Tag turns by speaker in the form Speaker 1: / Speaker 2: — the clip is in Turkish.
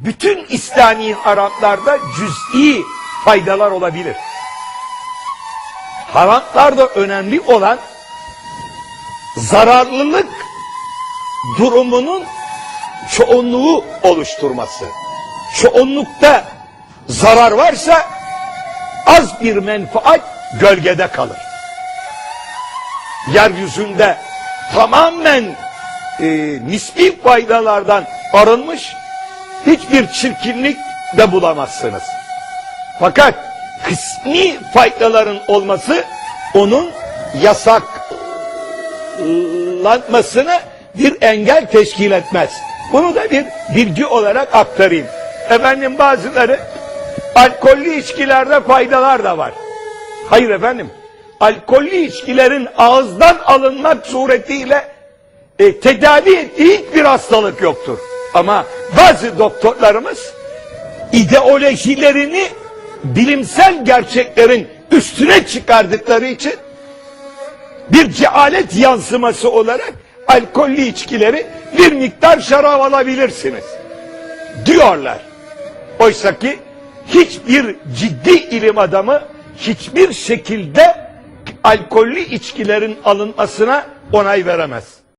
Speaker 1: bütün İslami Araplarda cüz'i faydalar olabilir. Haramlarda önemli olan zararlılık durumunun çoğunluğu oluşturması. Çoğunlukta zarar varsa az bir menfaat gölgede kalır. Yeryüzünde tamamen e, nispi faydalardan arınmış hiçbir çirkinlik de bulamazsınız. Fakat kısmi faydaların olması onun yasaklanmasına bir engel teşkil etmez. Bunu da bir bilgi olarak aktarayım. Efendim bazıları alkollü içkilerde faydalar da var. Hayır efendim. Alkollü içkilerin ağızdan alınmak suretiyle e, tedavi ettiği hiçbir hastalık yoktur. Ama bazı doktorlarımız ideolojilerini bilimsel gerçeklerin üstüne çıkardıkları için bir cehalet yansıması olarak alkollü içkileri bir miktar şarap alabilirsiniz diyorlar. Oysa ki hiçbir ciddi ilim adamı hiçbir şekilde alkollü içkilerin alınmasına onay veremez.